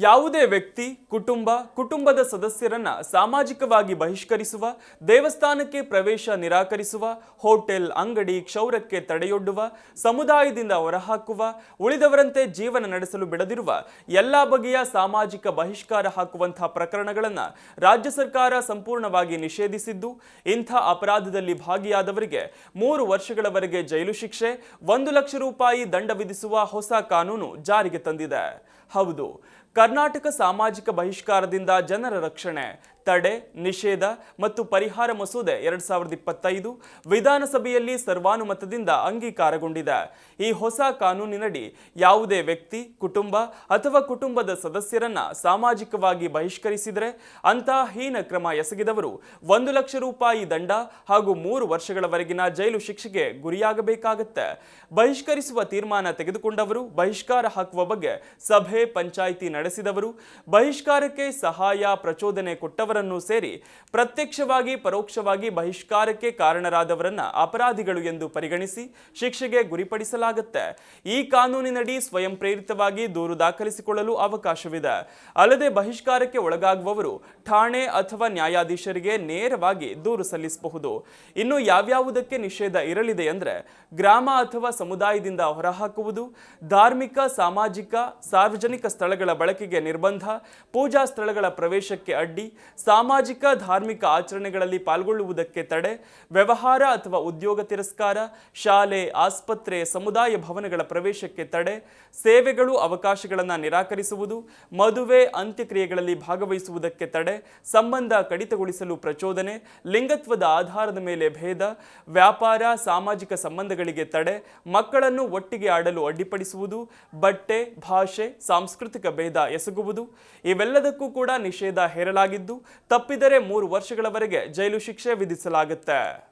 ಯಾವುದೇ ವ್ಯಕ್ತಿ, ಕುಟುಂಬ, ಕುಟುಂಬದ ಸದಸ್ಯರನ್ನ ಸಾಮಾಜಿಕವಾಗಿ ಬಹಿಷ್ಕರಿಸುವ, ದೇವಸ್ಥಾನಕ್ಕೆ ಪ್ರವೇಶ ನಿರಾಕರಿಸುವ, ಹೋಟೆಲ್, ಅಂಗಡಿ, ಕ್ಷೌರಕ್ಕೆ ತಡೆಯೊಡ್ಡುವ, ಸಮುದಾಯದಿಂದ ಹೊರಹಾಕುವ, ಉಳಿದವರಂತೆ ಜೀವನ ನಡೆಸಲು ಬಿಡದಿರುವ ಎಲ್ಲಾ ಬಗೆಯ ಸಾಮಾಜಿಕ ಬಹಿಷ್ಕಾರ ಹಾಕುವಂತಹ ಪ್ರಕರಣಗಳನ್ನು ರಾಜ್ಯ ಸರ್ಕಾರ ಸಂಪೂರ್ಣವಾಗಿ ನಿಷೇಧಿಸಿದ್ದು, ಇಂಥ ಅಪರಾಧದಲ್ಲಿ ಭಾಗಿಯಾದವರಿಗೆ ಮೂರು ವರ್ಷಗಳವರೆಗೆ ಜೈಲು ಶಿಕ್ಷೆ, ಒಂದು ಲಕ್ಷ ರೂಪಾಯಿ ದಂಡ ವಿಧಿಸುವ ಹೊಸ ಕಾನೂನು ಜಾರಿಗೆ ತಂದಿದೆ. ಹೌದು. ಕರ್ನಾಟಕ ಸಾಮಾಜಿಕ ಬಹಿಷ್ಕಾರದಿಂದ ಜನರ ರಕ್ಷಣೆ, ತಡೆ, ನಿಷೇಧ ಮತ್ತು ಪರಿಹಾರ ಮಸೂದೆ ಎರಡ್ ಸಾವಿರದ ಇಪ್ಪತ್ತೈದು ವಿಧಾನಸಭೆಯಲ್ಲಿ ಸರ್ವಾನುಮತದಿಂದ ಅಂಗೀಕಾರಗೊಂಡಿದೆ. ಈ ಹೊಸ ಕಾನೂನಿನಡಿ ಯಾವುದೇ ವ್ಯಕ್ತಿ, ಕುಟುಂಬ ಅಥವಾ ಕುಟುಂಬದ ಸದಸ್ಯರನ್ನ ಸಾಮಾಜಿಕವಾಗಿ ಬಹಿಷ್ಕರಿಸಿದರೆ ಅಂತಹ ಹೀನ ಕ್ರಮ ಎಸಗಿದವರು ಒಂದು ಲಕ್ಷ ರೂಪಾಯಿ ದಂಡ ಹಾಗೂ ಮೂರು ವರ್ಷಗಳವರೆಗಿನ ಜೈಲು ಶಿಕ್ಷೆಗೆ ಗುರಿಯಾಗಬೇಕಾಗತ್ತೆ. ಬಹಿಷ್ಕರಿಸುವ ತೀರ್ಮಾನ ತೆಗೆದುಕೊಂಡವರು ಬಹಿಷ್ಕಾರ ಹಾಕುವ ಬಗ್ಗೆ ಸಭೆ, ಪಂಚಾಯಿತಿ ನಡೆಸಿದವರು ಬಹಿಷ್ಕಾರಕ್ಕೆ ಸಹಾಯ ಪ್ರಚೋದನೆ ಕೊಟ್ಟವರನ್ನು ಸೇರಿ ಪ್ರತ್ಯಕ್ಷವಾಗಿ ಪರೋಕ್ಷವಾಗಿ ಬಹಿಷ್ಕಾರಕ್ಕೆ ಕಾರಣರಾದವರನ್ನ ಅಪರಾಧಿಗಳು ಎಂದು ಪರಿಗಣಿಸಿ ಶಿಕ್ಷೆಗೆ ಗುರಿಪಡಿಸಲಾಗುತ್ತೆ. ಈ ಕಾನೂನಿನಡಿ ಸ್ವಯಂ ಪ್ರೇರಿತವಾಗಿ ದೂರು ದಾಖಲಿಸಿಕೊಳ್ಳಲು ಅವಕಾಶವಿದೆ. ಅಲ್ಲದೆ ಬಹಿಷ್ಕಾರಕ್ಕೆ ಒಳಗಾಗುವವರು ಠಾಣೆ ಅಥವಾ ನ್ಯಾಯಾಧೀಶರಿಗೆ ನೇರವಾಗಿ ದೂರು ಸಲ್ಲಿಸಬಹುದು. ಇನ್ನು ಯಾವ್ಯಾವುದಕ್ಕೆ ನಿಷೇಧ ಇರಲಿದೆ ಅಂದ್ರೆ ಗ್ರಾಮ ಅಥವಾ ಸಮುದಾಯದಿಂದ ಹೊರಹಾಕುವುದು, ಧಾರ್ಮಿಕ, ಸಾಮಾಜಿಕ, ಸಾರ್ವಜನಿಕ ಸ್ಥಳಗಳ ಬಳಕೆಗೆ ನಿರ್ಬಂಧ, ಪೂಜಾ ಸ್ಥಳಗಳ ಪ್ರವೇಶಕ್ಕೆ ಅಡ್ಡಿ, ಸಾಮಾಜಿಕ, ಧಾರ್ಮಿಕ ಆಚರಣೆಗಳಲ್ಲಿ ಪಾಲ್ಗೊಳ್ಳುವುದಕ್ಕೆ ತಡೆ, ವ್ಯವಹಾರ ಅಥವಾ ಉದ್ಯೋಗ ತಿರಸ್ಕಾರ, ಶಾಲೆ, ಆಸ್ಪತ್ರೆ, ಸಮುದಾಯ ಭವನಗಳ ಪ್ರವೇಶಕ್ಕೆ ತಡೆ, ಸೇವೆಗಳು ಅವಕಾಶಗಳನ್ನು ನಿರಾಕರಿಸುವುದು, ಮದುವೆ, ಅಂತ್ಯಕ್ರಿಯೆಗಳಲ್ಲಿ ಭಾಗವಹಿಸುವುದಕ್ಕೆ ತಡೆ, ಸಂಬಂಧ ಕಡಿತಗೊಳಿಸಲು ಪ್ರಚೋದನೆ, ಲಿಂಗತ್ವದ ಆಧಾರದ ಮೇಲೆ ಭೇದ, ವ್ಯಾಪಾರ, ಸಾಮಾಜಿಕ ಸಂಬಂಧಗಳಿಗೆ ತಡೆ, ಮಕ್ಕಳನ್ನು ಒಟ್ಟಿಗೆ ಆಡಲು ಅಡ್ಡಿಪಡಿಸುವುದು, ಬಟ್ಟೆ, ಭಾಷೆ, ಸಾಂಸ್ಕೃತಿಕ ಭೇದ ಎಸಗುವುದು ಇವೆಲ್ಲದಕ್ಕೂ ಕೂಡ ನಿಷೇಧ ಹೇರಲಾಗಿದ್ದು ತಪ್ಪಿದರೆ ಮೂರು ವರ್ಷಗಳವರೆಗೆ ಜೈಲು ಶಿಕ್ಷೆ ವಿಧಿಸಲಾಗುತ್ತೆ.